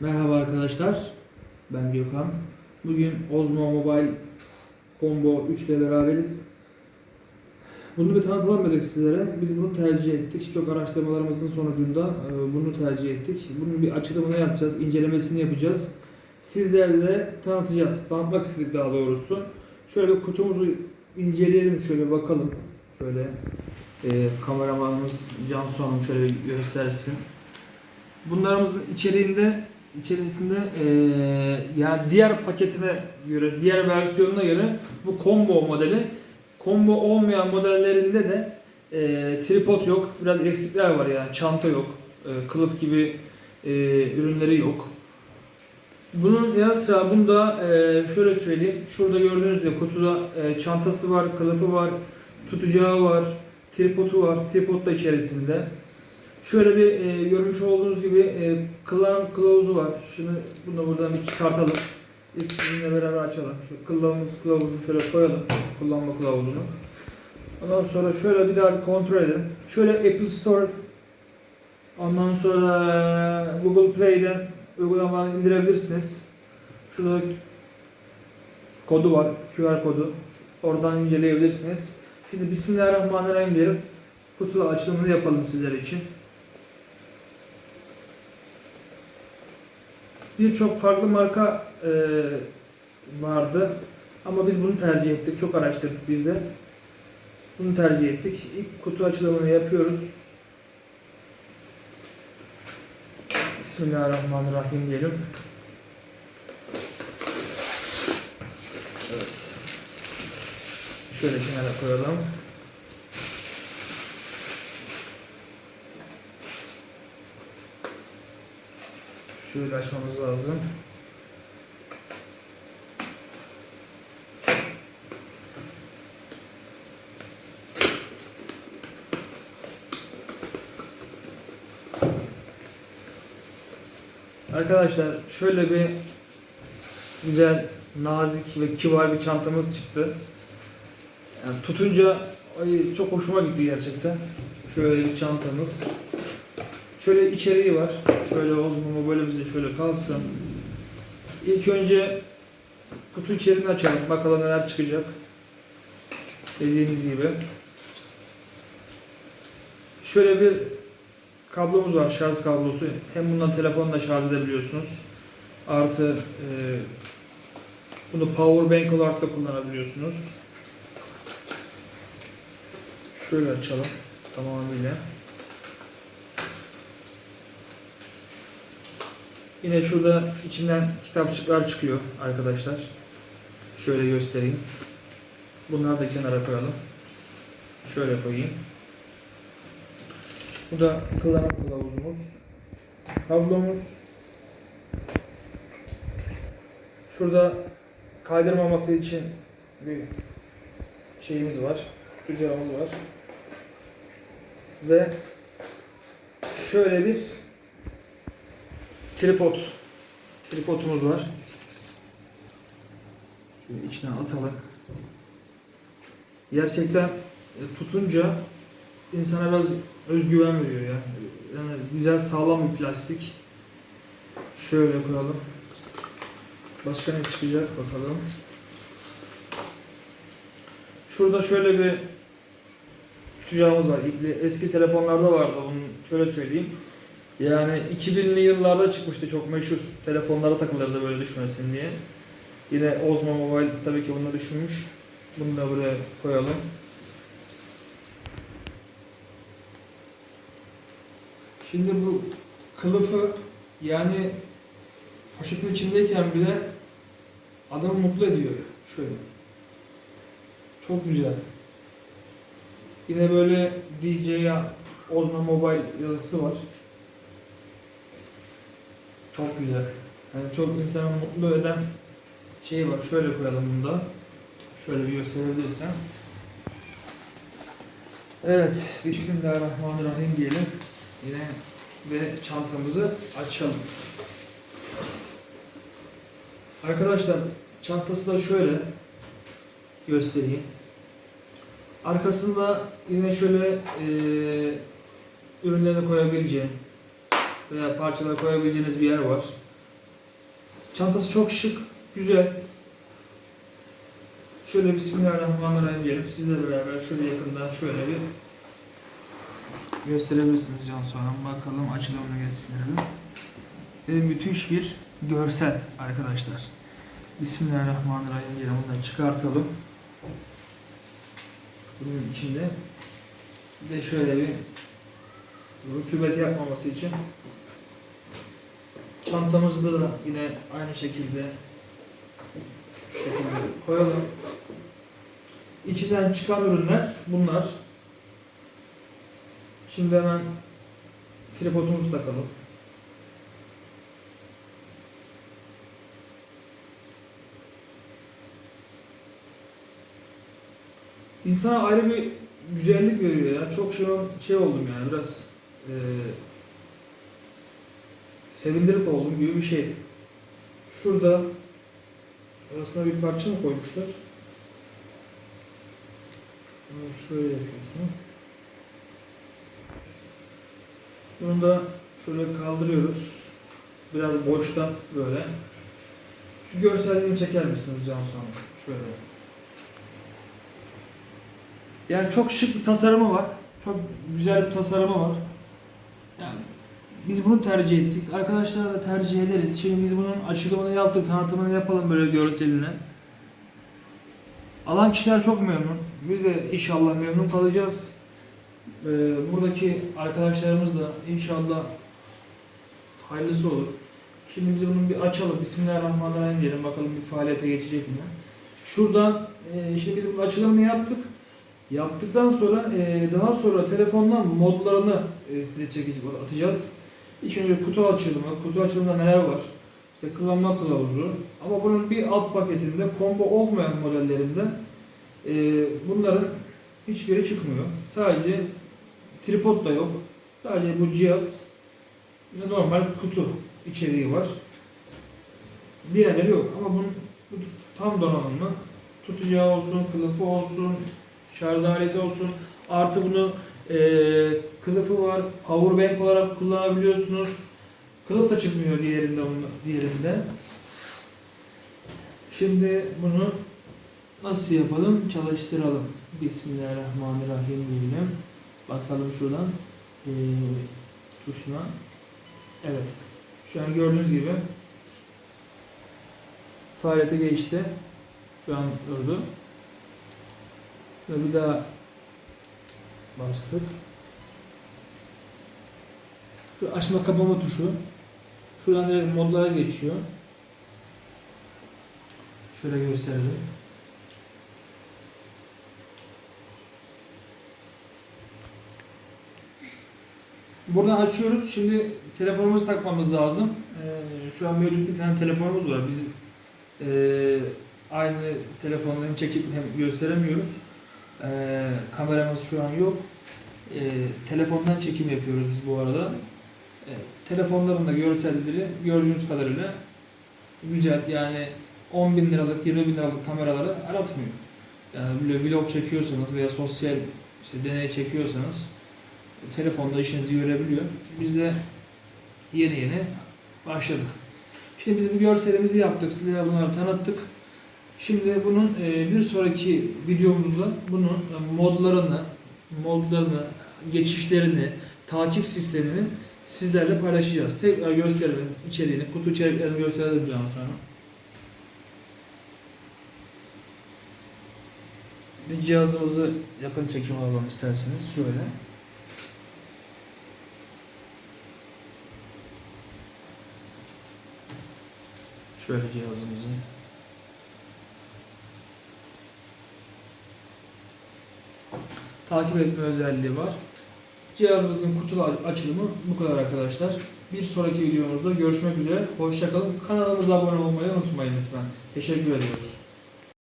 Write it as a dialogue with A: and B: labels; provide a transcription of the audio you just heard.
A: Merhaba arkadaşlar, ben Gökhan. Bugün Osmo Mobile Combo 3 ile beraberiz. Bunu bir tanıtalım dedik sizlere. Biz bunu tercih ettik. Çok araştırmalarımızın sonucunda e, bunu tercih ettik. Bunun bir açılımını yapacağız, incelemesini yapacağız. Sizlerle de tanıtacağız. Tanıtmak istedik daha doğrusu. Şöyle kutumuzu inceleyelim, şöyle bakalım. Şöyle e, kameramanımız Cansu Hanım şöyle göstersin. Bunlarımızın içeriğinde içerisinde eee yani diğer paketine göre, diğer versiyonuna göre bu combo modeli. Combo olmayan modellerinde de eee, tripod yok. Biraz eksikler var yani. Çanta yok. eee, kılıf gibi eee, ürünleri yok. Bunun yanı sıra bunda eee, şöyle söyleyeyim. Şurada gördüğünüz gibi kutuda eee, çantası var, kılıfı var, tutacağı var, tripodu var. Tripod da içerisinde. Şöyle bir e, görmüş olduğunuz gibi e, kullanım kılavuzu var. Şunu bunu buradan bir çıkartalım. İlk sizinle beraber açalım. Şu kılavuz kılavuzunu şöyle koyalım. Kullanma kılavuzunu. Ondan sonra şöyle bir daha bir kontrol edin. Şöyle Apple Store ondan sonra Google Play'den uygulamaları indirebilirsiniz. Şurada kodu var. QR kodu. Oradan inceleyebilirsiniz. Şimdi Bismillahirrahmanirrahim diyelim. Kutu açılımını yapalım sizler için. Birçok farklı marka e, vardı. Ama biz bunu tercih ettik. Çok araştırdık biz de. Bunu tercih ettik. İlk kutu açılımını yapıyoruz. Bismillahirrahmanirrahim diyelim. Evet. Şöyle kenara koyalım. Şöyle açmamız lazım. Arkadaşlar şöyle bir güzel, nazik ve kibar bir çantamız çıktı. Yani tutunca ay, çok hoşuma gitti gerçekten. Şöyle bir çantamız. Şöyle içeriği var. Şöyle Osmo böyle bize şöyle kalsın. İlk önce kutu içeriğini açalım. Bakalım neler çıkacak. Dediğimiz gibi. Şöyle bir kablomuz var. Şarj kablosu. Hem bundan telefonu da şarj edebiliyorsunuz. Artı e, bunu power bank olarak da kullanabiliyorsunuz. Şöyle açalım tamamıyla. Yine şurada içinden kitapçıklar çıkıyor arkadaşlar. Şöyle göstereyim. Bunları da kenara koyalım. Şöyle koyayım. Bu da kullanım kılavuzumuz. Kablomuz. Şurada kaydırmaması için bir şeyimiz var. Rüzgarımız var. Ve şöyle bir tripod. Tripodumuz var. Şöyle içine atalım. Gerçekten e, tutunca insana biraz özgüven veriyor ya. Yani güzel sağlam bir plastik. Şöyle koyalım. Başka ne çıkacak bakalım. Şurada şöyle bir tutacağımız var. İpli. Eski telefonlarda vardı. Onu şöyle söyleyeyim. Yani 2000'li yıllarda çıkmıştı çok meşhur. Telefonlara takılırdı böyle düşmesin diye. Yine Osmo Mobile tabii ki bunu düşünmüş. Bunu da buraya koyalım. Şimdi bu kılıfı yani poşetin içindeyken bile adamı mutlu ediyor. Şöyle. Çok güzel. Yine böyle DJI Osmo Mobile yazısı var. Çok güzel. Yani çok insanı mutlu eden şey var. Şöyle koyalım bunu da. Şöyle bir gösterebilirsem. Evet. Bismillahirrahmanirrahim diyelim. Yine ve çantamızı açalım. Arkadaşlar çantası da şöyle göstereyim. Arkasında yine şöyle e, ürünlerini koyabileceğim veya parçalar koyabileceğiniz bir yer var. Çantası çok şık, güzel. Şöyle Bismillahirrahmanirrahim diyelim. Sizle beraber şöyle yakından şöyle bir gösterebilirsiniz can sonra. Bakalım açılımını gösterelim. Ve müthiş bir görsel arkadaşlar. Bismillahirrahmanirrahim diyelim. Bunu da çıkartalım. Bunun içinde de şöyle bir rutubet yapmaması için çantamızda da yine aynı şekilde şu şekilde koyalım. İçinden çıkan ürünler bunlar. Şimdi hemen tripodumuzu takalım. İnsana ayrı bir güzellik veriyor ya. Çok şey, şey oldum yani biraz eee sevindirip oldum gibi bir şey. Şurada arasına bir parça mı koymuşlar? Bunu şöyle yapıyorsun. Bunu da şöyle kaldırıyoruz. Biraz boşta böyle. Şu görselliğini çeker misiniz Can sonra? Şöyle. Yani çok şık bir tasarımı var. Çok güzel bir tasarımı var. Yani biz bunu tercih ettik. Arkadaşlar da tercih ederiz. Şimdi biz bunun açılımını yaptık, tanıtımını yapalım böyle görseline. Alan kişiler çok memnun. Biz de inşallah memnun kalacağız. Ee, buradaki arkadaşlarımız da inşallah hayırlısı olur. Şimdi biz bunu bir açalım. Bismillahirrahmanirrahim diyelim. Bakalım bir faaliyete geçecek mi? Şuradan e, şimdi biz bunun açılımını yaptık. Yaptıktan sonra e, daha sonra telefondan modlarını e, size çekip atacağız. İlk önce kutu açılımı, kutu açılımında neler var? İşte kullanma kılavuzu. Ama bunun bir alt paketinde combo olmayan modellerinde e, bunların hiçbiri çıkmıyor. Sadece tripod da yok. Sadece bu cihaz normal kutu içeriği var. Diğerleri yok ama bunun bu tam donanımlı. Tutacağı olsun, kılıfı olsun, şarj aleti olsun. Artı bunu e, kılıfı var. Power bank olarak kullanabiliyorsunuz. Kılıf da çıkmıyor diğerinde diğerinde. Şimdi bunu nasıl yapalım? Çalıştıralım. Bismillahirrahmanirrahim diyelim. Basalım şuradan e, tuşuna. Evet. Şu an gördüğünüz gibi faaliyete geçti. Şu an durdu. Ve bir daha bastık. Şu açma kapama tuşu. Şuradan direkt modlara geçiyor. Şöyle gösterelim. Buradan açıyoruz. Şimdi telefonumuzu takmamız lazım. Ee, şu an mevcut bir tane telefonumuz var. Biz e, aynı telefonla hem çekip hem gösteremiyoruz. Ee, kameramız şu an yok. Ee, telefondan çekim yapıyoruz biz bu arada. Ee, telefonların da görselleri gördüğünüz kadarıyla güzel. Yani 10 bin liralık, 20 bin liralık kameraları aratmıyor. Yani böyle vlog çekiyorsanız veya sosyal işte deney çekiyorsanız e, telefonda işinizi görebiliyor. Biz de yeni yeni başladık. Şimdi biz bu görselimizi yaptık, size bunları tanıttık. Şimdi bunun e, bir sonraki videomuzda bunun modlarını, modlarını, geçişlerini, takip sistemini sizlerle paylaşacağız. Tekrar gösterelim içeriğini, kutu içeriklerini gösterelim daha sonra. Bir cihazımızı yakın çekim alalım isterseniz şöyle. Şöyle cihazımızı takip etme özelliği var. Cihazımızın kutu açılımı bu kadar arkadaşlar. Bir sonraki videomuzda görüşmek üzere. Hoşçakalın. Kanalımıza abone olmayı unutmayın lütfen. Teşekkür ediyoruz.